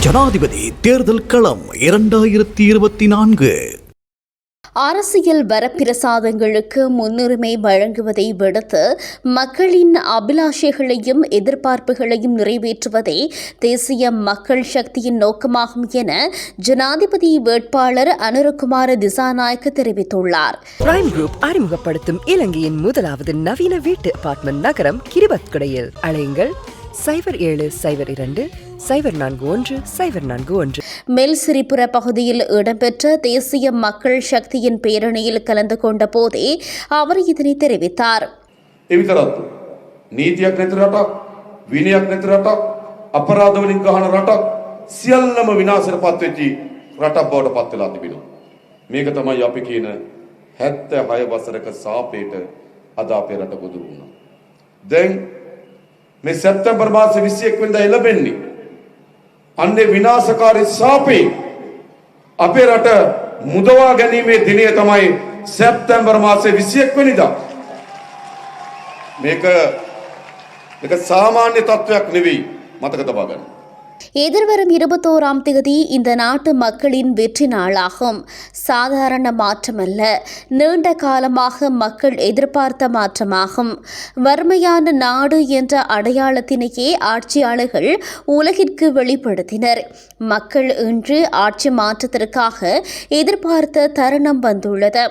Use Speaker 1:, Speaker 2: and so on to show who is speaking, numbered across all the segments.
Speaker 1: ஜனாதிபதி தேர்தல் களம் இரண்டாயிரத்தி இருபத்தி நான்கு.
Speaker 2: அரசியல் வரப்பிரசாதங்களுக்கு முன்னுரிமை வழங்குவதை விடுத்து மக்களின் அபிலாஷைகளையும் எதிர்பார்ப்புகளையும் நிறைவேற்றுவதே தேசிய மக்கள் சக்தியின் நோக்கமாகும் என ஜனாதிபதி வேட்பாளர் அனுரகுமார திசாநாயக்க தெரிவித்துள்ளார்.
Speaker 3: பிரைம் குரூப் அறிமுகப்படுத்தும் இலங்கையின் முதலாவது நவீன வீட்டு அபார்ட்மெண்ட் நகரம் கிரிபத்குடையில். அழையுங்கள் சைபர் ஏழு சைபர் இரண்டு சைபர் நான்கு ஒன்று சைபர் நான்கு ஒன்று
Speaker 2: மெல்சிரிபுர பகுதியில் இடம்பெற்ற தேசிய மக்கள் சக்தியின் பேரணியில் கலந்து கொண்ட போதே அவர் இதனை தெரிவித்தார்
Speaker 4: ඒ විතරක්ද නීතියක් නැති රටක් විනයක් නැති රටක් අපරාධ වලින් ගහන රටක් සියල්ලම විනාශයට පත් වෙච්චි රටක් බවට පත් වෙලා තිබෙනවා මේක තමයි අපි කියන 76 වසරක සාපේට අද අපේ රට ගොදුරු වුණා දැන් මේ සැප්තැම්බර් මාසේ 21 වෙනිදා එළඹෙන්නේ අන්නේ විනාශකාරී සාපේ අපේ රට මුදවා ගැනීමේ දිනය තමයි සැප්තැම්බර් මාසේ 21 වෙනිදා මේක මේක සාමාන්‍ය තත්ත්වයක් නෙවෙයි මතක තබා ගන්න.
Speaker 2: எதிர்வரும் இருபத்தோராம் தேதி இந்த நாட்டு மக்களின் வெற்றி நாளாகும். சாதாரண மாற்றமல்ல. நீண்ட காலமாக மக்கள் எதிர்பார்த்த மாற்றமாகும். வறுமையான நாடு என்ற அடையாளத்தினையே ஆட்சியாளர்கள் உலகிற்கு வெளிப்படுத்தினர். மக்கள் இன்று ஆட்சி மாற்றத்திற்காக எதிர்பார்த்த தருணம் வந்துள்ளது.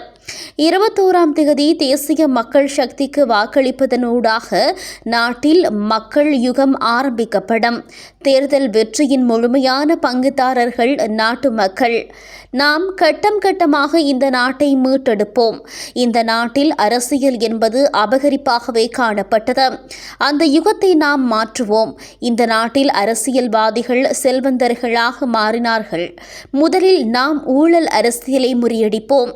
Speaker 2: இருபத்தோராம் தேதி தேசிய மக்கள் சக்திக்கு வாக்களிப்பதனூடாக நாட்டில் மக்கள் யுகம் ஆரம்பிக்கப்படும். தேர்தல் வெற்றியின் முழுமையான பங்குதாரர்கள் நாட்டு மக்கள். நாம் கட்டம் கட்டமாக இந்த நாட்டை மீட்டெடுப்போம். இந்த நாட்டில் அரசியல் என்பது அபகரிப்பாகவே காணப்பட்டது. அந்த யுகத்தை நாம் மாற்றுவோம். இந்த நாட்டில் அரசியல்வாதிகள் செல்வந்தர்களாக மாறினார்கள். முதலில் நாம் ஊழல் அரசியலை முறியடிப்போம்.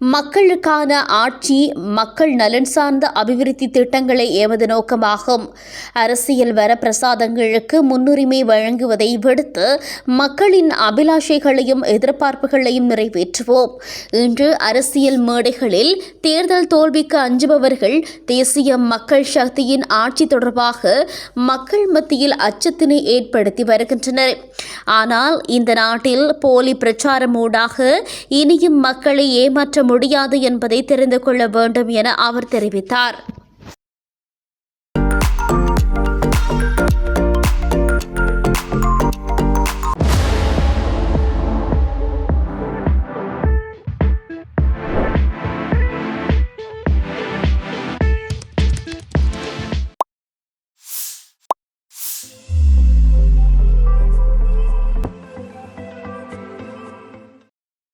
Speaker 2: மக்களுக்கான ஆட்சி மக்கள் நலன் சார்ந்த அபிவிருத்தி திட்டங்களை எமது நோக்கமாகும். அரசியல் வரப்பிரசாதங்களுக்கு முன்னுரிமை வழங்குவதை விடுத்து மக்களின் அபிலாஷைகளையும் எதிர்பார்ப்புகளையும் நிறைவேற்றுவோம். இன்று அரசியல் மேடைகளில் தேர்தல் தோல்விக்கு அஞ்சுபவர்கள் தேசிய மக்கள் சக்தியின் ஆட்சி தொடர்பாக மக்கள் மத்தியில் அச்சத்தினை ஏற்படுத்தி வருகின்றனர். ஆனால் இந்த நாட்டில் போலி பிரச்சாரம் ஊடாக இனியும் மக்களை ஏமாற்ற முடியாது என்பதை தெரிந்து கொள்ள வேண்டும் என அவர் தெரிவித்தார்.